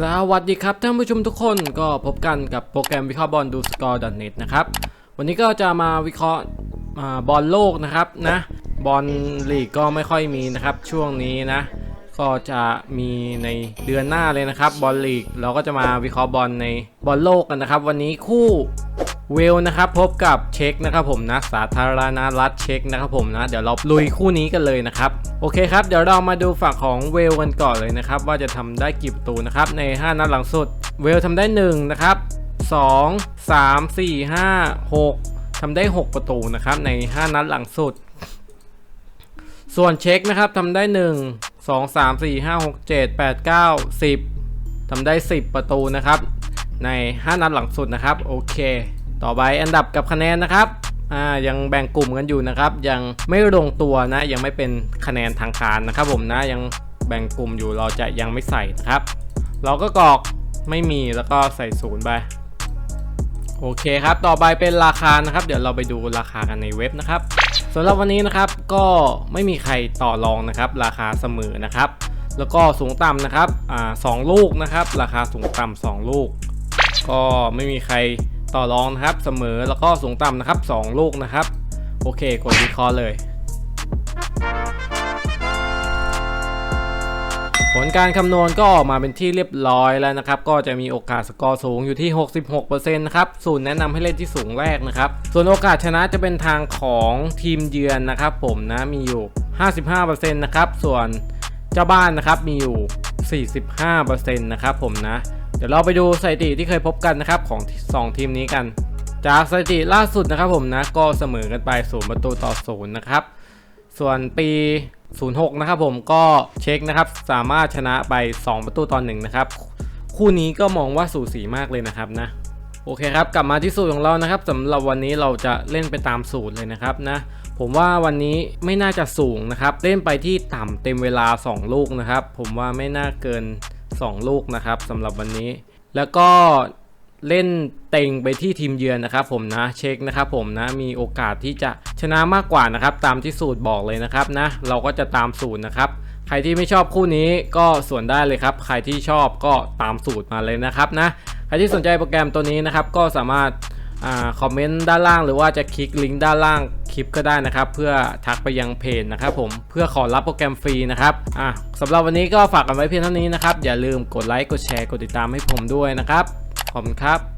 สวัสดีครับท่านผู้ชมทุกคนก็พบกันกับโปรแกรมวิเคราะห์บอลดูสกอร์ .net นะครับ วันนี้ก็จะมาวิเคราะห์บอลโลกนะครับนะบอลลีกก็ไม่ค่อยมีนะครับช่วงนี้นะ ก็จะมีในเดือนหน้าเลยนะครับบอลลีกเราก็จะมาวิเคราะห์บอลในบอลโลกกันนะครับ วันนี้คู่ เวลนะครับพบกับเช็กนะครับผมนะสาธารณรัฐเช็กนะครับผมนะเดี๋ยวเราลุยคู่นี้กันเลยนะครับโอเคครับเดี๋ยวเรามาดูฝั่งของเวลกันก่อนเลยนะครับว่าจะทำได้กี่ประตูนะครับใน 5 นัดหลังสุด เวลทำได้1นะครับ2 3 4 5 6ทำได้ 6 ประตูนะครับใน 5 นัดหลังสุด ส่วนเช็คนะครับทำได้ 1 2 3 4 5 6 7 8 9 10ทำได้ 10 ประตูนะครับใน 5 นัดหลังสุดนะครับโอเค ต่อไปอันดับกับคะแนนนะครับอ่ายังแบ่งกลุ่มกันอยู่นะครับ ยังไม่ลงตัวนะ ยังไม่เป็นคะแนนทางการนะครับผมนะยังแบ่งกลุ่มอยู่เราจะยังไม่ใส่นะครับ เราก็กรอกไม่มีแล้วก็ใส่ศูนย์ไปโอเคครับ ต่อไปเป็นราคานะครับ เดี๋ยวเราไปดูราคากันในเว็บนะครับสำหรับวันนี้นะครับก็ไม่มีใครต่อรองนะครับ ราคาเสมอนะครับ แล้วก็สูงต่ำนะครับอ่าสองลูกนะครับ ราคาสูงต่ำสองลูก ก็ไม่มีใคร ต่อรองนะครับเสมอแล้วก็สูงต่ำนะครับสองลูกนะครับ โอเคกดวิเคราะห์เลย ผลการคำนวณก็ออกมาเป็นที่เรียบร้อยแล้วนะครับ ก็จะมีโอกาสสกอร์สูงอยู่ที่ 66%นะครับศูนย์แนะนำให้เล่นที่สูงแรกนะครับ ส่วนโอกาสชนะจะเป็นทางของทีมเยือนนะครับ ผมนะมีอยู่ 55%นะครับส่วนเจ้าบ้านนะครับมีอยู่ 45%นะครับผมนะ เดี๋ยวเราไปดูสถิติที่เคยพบกันนะครับของสองทีมนี้กัน จากสถิติล่าสุดนะครับผมนะก็เสมอกันไปศูนย์ประตูต่อศูนย์นะครับ ส่วนปี 06 นะครับผมก็เช็คนะครับสามารถชนะไป 2 ประตูต่อหนึ่งนะครับ คู่นี้ก็มองว่าสูสีมากเลยนะครับนะโอเคครับกลับมาที่สูตรของเรานะครับสำหรับวันนี้เราจะเล่นไปตามสูตรเลยนะครับนะผมว่าวันนี้ไม่น่าจะสูงนะครับ เล่นไปที่ต่ำเต็มเวลา 2 ลูกนะครับ ผมว่าไม่น่าเกิน 2 ลูกนะครับสำหรับวันนี้ แล้วก็เล่นเต็งไปที่ทีมเยือนนะครับผมนะเช็คนะครับผมนะมีโอกาสที่จะชนะมากกว่านะครับตามที่สูตรบอกเลยนะครับนะเราก็จะตามสูตรนะครับใครที่ไม่ชอบคู่นี้ก็ส่วนได้เลยครับ ใครที่ชอบก็ตามสูตรมาเลยนะครับนะใครที่สนใจโปรแกรมตัวนี้นะครับก็สามารถ คอมเมนต์ด้านล่างหรือว่าจะคลิกลิงก์ด้านล่างคลิปก็ได้นะครับ เพื่อทักไปยังเพจนะครับผมเพื่อขอรับโปรแกรมฟรีนะครับอะสำหรับวันนี้ก็ฝากกันไว้เพียงเท่านี้นะครับ อย่าลืมกดไลค์กดแชร์กดติดตามให้ผมด้วยนะครับขอบคุณครับ